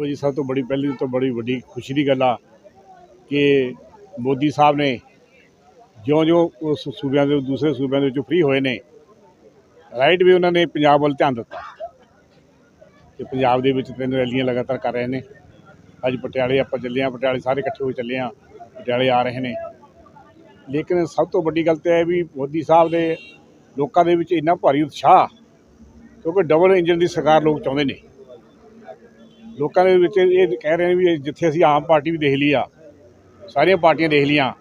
ਦੇਖੋ ਜੀ, ਸਭ ਤੋਂ ਬੜੀ, ਪਹਿਲੀ ਤੋਂ ਬੜੀ ਵੱਡੀ ਖੁਸ਼ੀ ਦੀ ਗੱਲ ਆ ਕਿ ਮੋਦੀ ਸਾਹਿਬ ਨੇ ਜਿਉਂ-ਜਿਉਂ ਉਸ ਸੂਬਿਆਂ ਦੇ, ਦੂਸਰੇ ਸੂਬਿਆਂ ਦੇ ਵਿੱਚੋਂ ਫ੍ਰੀ ਹੋਏ ਨੇ ਰਾਈਟ ਵੀ ਉਹਨਾਂ ਨੇ ਪੰਜਾਬ ਵੱਲ ਧਿਆਨ ਦਿੱਤਾ। ਕਿ ਪੰਜਾਬ ਦੇ ਵਿੱਚ ਤਿੰਨ ਰੈਲੀਆਂ ਲਗਾਤਾਰ ਕਰ ਰਹੇ ਨੇ। ਅੱਜ ਪਟਿਆਲੇ ਆਪਾਂ ਚੱਲੇ ਹਾਂ, ਪਟਿਆਲੇ ਸਾਰੇ ਇਕੱਠੇ ਹੋ ਚੱਲੇ ਹਾਂ, ਪਟਿਆਲੇ ਆ ਰਹੇ ਨੇ। ਲੇਕਿਨ ਸਭ ਤੋਂ ਵੱਡੀ ਗੱਲ ਤੇ ਹੈ ਵੀ ਮੋਦੀ ਸਾਹਿਬ ਦੇ ਲੋਕਾਂ ਦੇ ਵਿੱਚ ਇੰਨਾ ਭਾਰੀ ਉਤਸ਼ਾਹ, ਕਿਉਂਕਿ ਡਬਲ ਇੰਜਨ ਦੀ ਸਰਕਾਰ ਲੋਕ ਚਾਹੁੰਦੇ ਨੇ। ਲੋਕਾਂ ਦੇ ਵਿੱਚ ਇਹ ਕਹਿ ਰਹੇ ਨੇ ਵੀ ਜਿੱਥੇ ਅਸੀਂ ਆਮ ਪਾਰਟੀ ਵੀ ਦੇਖ ਲਈ ਆ, ਸਾਰੀਆਂ ਪਾਰਟੀਆਂ ਦੇਖ ਲੀਆਂ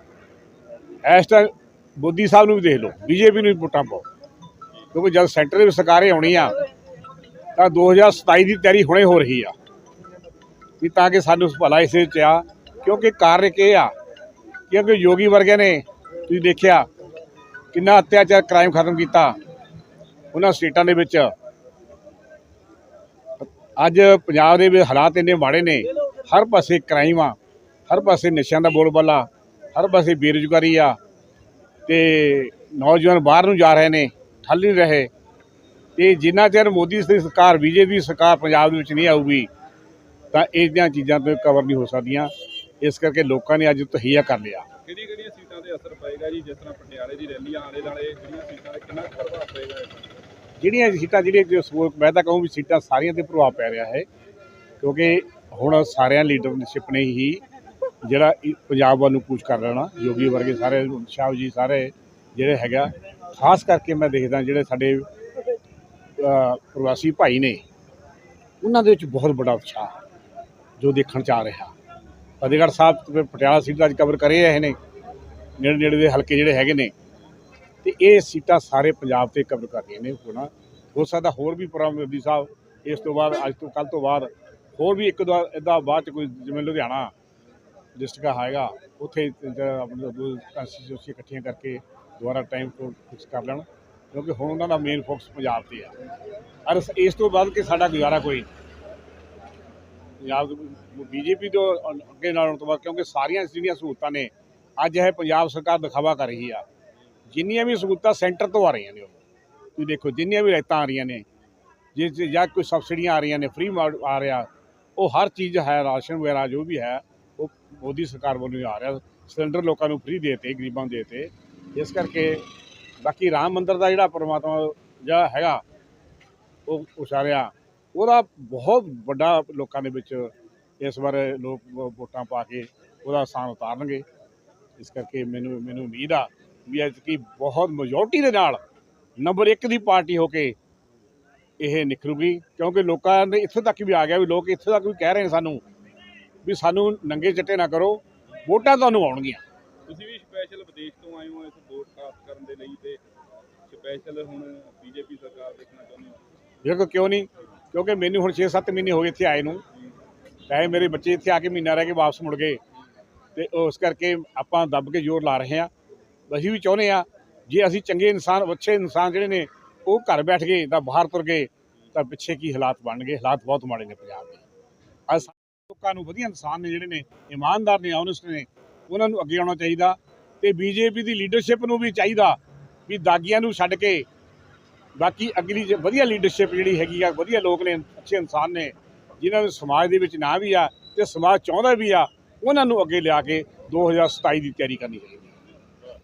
ਇਸ ਟਾਈਮ ਮੋਦੀ ਸਾਹਿਬ ਨੂੰ ਵੀ ਦੇਖ ਲਓ, ਬੀਜੇਪੀ ਨੂੰ ਵੀ ਵੋਟਾਂ ਪਾਓ। ਕਿਉਂਕਿ ਜਦ ਸੈਂਟਰ ਦੇ ਵਿੱਚ ਸਰਕਾਰੇ ਆਉਣੀ ਆ, ਤਾਂ 2027 ਦੀ ਤਿਆਰੀ ਹੁਣੇ ਹੋ ਰਹੀ ਆ। ਵੀ ਤਾਂ ਕਿ ਸਾਨੂੰ ਭਲਾ ਇਸੇ ਚ ਆ, ਕਿਉਂਕਿ ਕਾਰਨ ਇੱਕ ਇਹ ਆ, ਕਿਉਂਕਿ ਯੋਗੀ ਵਰਗੇ ਨੇ ਤੁਸੀਂ ਦੇਖਿਆ, ਕਿੰਨਾ ਅਤਿਆਚਾਰ ਕ੍ਰਾਈਮ ਖਤਮ ਕੀਤਾ। ਉਹਨਾਂ ਸਟੇਟਾਂ ਦੇ ਵਿੱਚ ਅੱਜ ਪੰਜਾਬ ਦੇ ਵਿੱਚ ਹਾਲਾਤ ਇੰਨੇ ਮਾੜੇ ਨੇ, ਹਰ ਪਾਸੇ ਕ੍ਰਾਈਮ ਆ, ਹਰ ਪਾਸੇ ਨਸ਼ਿਆਂ ਦਾ ਬੋਲਬਾਲਾ, ਹਰ ਪਾਸੇ ਬੇਰੁਜ਼ਗਾਰੀ ਆ, ਤੇ ਨੌਜਵਾਨ ਬਾਹਰ ਨੂੰ ਜਾ ਰਹੇ ਨੇ, ਠੱਲ ਨਹੀਂ ਰਹੇ, ਤੇ ਜਿੰਨਾ ਚਿਰ ਮੋਦੀ ਦੀ ਸਰਕਾਰ, ਬੀਜੇਪੀ ਸਰਕਾਰ ਪੰਜਾਬ ਦੇ ਵਿੱਚ ਨਹੀਂ ਆਊਗੀ, ਤਾਂ ਇਹਦੀਆਂ ਚੀਜ਼ਾਂ ਤੋਂ ਕਵਰ ਨਹੀਂ ਹੋ ਸਕਦੀਆਂ, ਇਸ ਕਰਕੇ ਲੋਕਾਂ ਨੇ ਅੱਜ ਤਹੀਆ ਕਰ ਲਿਆ। ਕਿਹੜੀ ਕਿਹੜੀਆਂ ਸੀਟਾਂ ਤੇ ਅਸਰ ਪਏਗਾ ਜੀ, ਜਿਸ ਤਰ੍ਹਾਂ ਪਟਿਆਲੇ ਦੀ ਰੈਲੀਆਂ ਆਲੇ ਦਾਲੇ ਜਿਹੜੀਆਂ ਸੀਟਾਂ ਤੇ ਕਿੰਨਾ ਪ੍ਰਭਾਵ ਪਏਗਾ ਜਿਹੜੀਆਂ ਸੀਟਾਂ, ਜਿਹੜੀਆਂ ਜੋ ਸੋ ਮੈਂ ਤਾਂ ਕਹੂੰ ਵੀ ਸੀਟਾਂ ਸਾਰੀਆਂ ਤੇ ਪ੍ਰਭਾਵ ਪੈ ਰਿਹਾ ਹੈ, ਕਿਉਂਕਿ ਹੁਣ ਸਾਰਿਆਂ ਲੀਡਰਸ਼ਿਪ ਨੇ ਹੀ ਜਿਹੜਾ ਪੰਜਾਬ ਵੱਲ ਨੂੰ ਕੂਚ ਕਰ ਲੈਣਾ, ਯੋਗੀ ਵਰਗੇ ਸਾਰੇ, ਸ਼ਾਹ ਜੀ ਸਾਰੇ ਜਿਹੜੇ ਹੈਗਾ, ਖਾਸ ਕਰਕੇ ਮੈਂ ਦੇਖਦਾ ਜਿਹੜੇ ਸਾਡੇ ਪ੍ਰਵਾਸੀ ਭਾਈ ਨੇ, ਉਹਨਾਂ ਦੇ ਵਿੱਚ ਬਹੁਤ ਵੱਡਾ ਉਤਸ਼ਾਹ ਜੋ ਦੇਖਣ ਚ ਆ ਰਿਹਾ। ਫਤਿਹਗੜ੍ਹ ਸਾਹਿਬ ਤੇ ਪਟਿਆਲਾ ਸੀਟ ਦਾ ਅੱਜ ਕਵਰ ਕਰੇ ਰਹੇ ਨੇ ਨੇੜੇ ਨੇੜੇ ਦੇ ਹਲਕੇ ਜਿਹੜੇ ਹੈਗੇ ਨੇ ਤੇ ਇਹ ਸੀਟਾਂ ਸਾਰੇ ਪੰਜਾਬ ਤੇ ਕਵਰ ਕਰ ਰਹੀਆਂ ਨੇ ਹੋਣਾ। ਹੋ ਸਕਦਾ ਹੋਰ ਵੀ ਪ੍ਰੋਗਰਾਮ ਮੋਦੀ ਸਾਹਿਬ ਇਸ ਤੋਂ ਬਾਅਦ, ਅੱਜ ਤੋਂ ਕੱਲ ਤੋਂ ਬਾਅਦ ਹੋਰ ਵੀ ਇੱਕ ਦੋ ਇਦਾਂ ਬਾਅਦ ਚ ਕੋਈ ਜਿਵੇਂ ਲੁਧਿਆਣਾ ਡਿਸਟ੍ਰਿਕਟ ਹੈਗਾ, ਉੱਥੇ ਆਪਣੇ ਦੋ ਇਕੱਠੀਆਂ ਕਰਕੇ ਦੁਬਾਰਾ ਟਾਈਮ ਤੋਂ ਫਿਕਸ ਕਰ ਲੈਣ, ਕਿਉਂਕਿ ਹੁਣ ਉਹਨਾਂ ਦਾ ਮੇਨ ਫੋਕਸ ਪੰਜਾਬ ਤੇ ਆ। ਅਰ ਇਸ ਤੋਂ ਬਾਅਦ ਕਿ ਸਾਡਾ ਗੁਜ਼ਾਰਾ ਕੋਈ ਨਹੀਂ। ਪੰਜਾਬ ਬੀਜੇਪੀ ਤੋਂ ਅੱਗੇ ਨਾਲ ਆਉਣ ਤੋਂ ਬਾਅਦ, ਕਿਉਂਕਿ ਸਾਰੀਆਂ ਜਿਹੜੀਆਂ ਸਹੂਲਤਾਂ ਨੇ, ਅੱਜ ਇਹ ਪੰਜਾਬ ਸਰਕਾਰ ਦਿਖਾਵਾ ਕਰ ਰਹੀ ਆ। ਜਿੰਨੀਆਂ ਵੀ ਸਹੂਲਤਾਂ ਸੈਂਟਰ ਤੋਂ ਆ ਰਹੀਆਂ ਨੇ ਉਹ। ਤੁਸੀਂ ਦੇਖੋ, ਜਿੰਨੀਆਂ ਵੀ ਰਾਇਤਾਂ ਆ ਰਹੀਆਂ ਨੇ, ਜਿਸ ਜੇ ਜਾਂ ਕੋਈ ਸਬਸਿਡੀਆਂ ਆ ਰਹੀਆਂ ਨੇ ਫ੍ਰੀ ਆ ਰਿਹਾ, ਉਹ ਹਰ ਚੀਜ਼ ਹੈ, ਰਾਸ਼ਨ ਵਗੈਰਾ ਜੋ ਵੀ ਹੈ, ਉਹ ਮੋਦੀ ਸਰਕਾਰ ਵੱਲੋਂ ਆ ਰਿਹਾ। ਸਿਲੰਡਰ ਲੋਕਾਂ ਨੂੰ ਫ੍ਰੀ ਦੇਤੇ ਗਰੀਬਾਂ ਨੂੰ ਦੇਤੇ ਇਸ ਕਰਕੇ ਬਾਕੀ ਰਾਮ ਮੰਦਰ ਦਾ ਜਿਹੜਾ ਪਰਮਾਤਮਾ ਜਿਹੜਾ ਹੈਗਾ, ਉਹ ਉਸਾਰਿਆ। ਉਹਦਾ ਬਹੁਤ ਵੱਡਾ ਲੋਕਾਂ ਦੇ ਵਿੱਚ ਇਸ ਵਾਰ ਲੋਕ ਵੋਟਾਂ ਪਾ ਕੇ ਉਹਦਾ ਆਸਾਨ ਉਤਾਰਨਗੇ। ਇਸ ਕਰਕੇ ਮੈਨੂੰ ਮੈਨੂੰ ਉਮੀਦ ਆ ਵੀ ਅੱਜ ਕੀ ਬਹੁਤ ਮੈਜੋਰਟੀ ਦੇ ਨਾਲ ਨੰਬਰ 1 ਦੀ ਪਾਰਟੀ ਹੋ ਕੇ ਇਹ ਨਿਖਰੂਗੀ ਕਿਉਂਕਿ ਲੋਕਾਂ ਨੇ ਇੱਥੋਂ ਤੱਕ ਵੀ ਆ ਗਿਆ ਵੀ ਲੋਕ ਇੱਥੋਂ ਤੱਕ ਵੀ ਕਹਿ ਰਹੇ ਨੇ ਸਾਨੂੰ ਵੀ ਸਾਨੂੰ ਨੰਗੇ ਚੱਟੇ ਨਾ ਕਰੋ ਵੋਟਾਂ ਤੁਹਾਨੂੰ ਆਉਣਗੀਆਂ। ਤੁਸੀਂ ਵੀ ਸਪੈਸ਼ਲ ਵਿਦੇਸ਼ ਤੋਂ ਆਏ ਹੋ ਇਸ ਵੋਟ ਕਾਸਟ ਕਰਨ ਦੇ ਲਈ ਤੇ ਸਪੈਸ਼ਲ ਹੁਣ ਬੀਜੇਪੀ ਸਰਕਾਰ ਦੇਖਣਾ ਚਾਹੁੰਦੇ ਹੋ? ਦੇਖੋ ਕਿਉਂ ਨਹੀਂ? ਕਿਉਂਕਿ ਮੈਨੂੰ ਹੁਣ 6-7 ਮਹੀਨੇ ਹੋ ਗਏ ਇੱਥੇ ਆਏ ਨੂੰ। ਚਾਹੇ ਮੇਰੇ ਬੱਚੇ ਇੱਥੇ ਆ ਕੇ ਮਹੀਨਾ ਰਹਿ ਕੇ ਵਾਪਸ ਮੁੜ ਗਏ। ਤੇ ਉਸ ਕਰਕੇ ਆਪਾਂ ਦੱਬ ਕੇ ਜ਼ੋਰ ਲਾ ਰਹੇ ਹਾਂ। ਅਸੀਂ ਵੀ ਚਾਹੁੰਦੇ ਆ ਜੇ ਅਸੀਂ ਚੰਗੇ ਇਨਸਾਨ, ਅੱਛੇ ਇਨਸਾਨ ਜਿਹੜੇ ਨੇ, ਉਹ ਘਰ ਬੈਠ ਗਏ ਤਾਂ ਬਾਹਰ ਤੁਰ ਗਏ ਤਾਂ ਪਿੱਛੇ ਕੀ ਹਾਲਾਤ ਬਣ ਗਏ? ਹਾਲਾਤ ਬਹੁਤ ਮਾੜੇ ਨੇ ਪੰਜਾਬ ਦੇ। ਅੱਜ ਲੋਕਾਂ ਨੂੰ ਵਧੀਆ ਇਨਸਾਨ ਨੇ ਜਿਹੜੇ ਨੇ, ਇਮਾਨਦਾਰ ਨੇ ਆਨੈਸਟ ਨੇ, ਉਹਨਾਂ ਨੂੰ ਅੱਗੇ ਆਉਣਾ ਚਾਹੀਦਾ ਤੇ ਬੀਜੇਪੀ ਦੀ ਲੀਡਰਸ਼ਿਪ ਨੂੰ ਵੀ ਚਾਹੀਦਾ ਵੀ ਦਾਗੀਆਂ ਨੂੰ ਛੱਡ ਕੇ ਬਾਕੀ ਅਗਲੀ ਵਧੀਆ ਲੀਡਰਸ਼ਿਪ ਜਿਹੜੀ ਹੈਗੀ ਆ, ਵਧੀਆ ਲੋਕ ਨੇ, ਅੱਛੇ ਇਨਸਾਨ ਨੇ, ਜਿਨ੍ਹਾਂ ਨੂੰ ਸਮਾਜ ਦੇ ਵਿੱਚ ਨਾਂ ਵੀ ਆ ਤੇ ਸਮਾਜ ਚਾਹੁੰਦਾ ਵੀ ਆ, ਉਹਨਾਂ ਨੂੰ ਅੱਗੇ ਲਿਆ ਕੇ 2027 ਦੀ ਤਿਆਰੀ ਕਰਨੀ ਚਾਹੀਦੀ।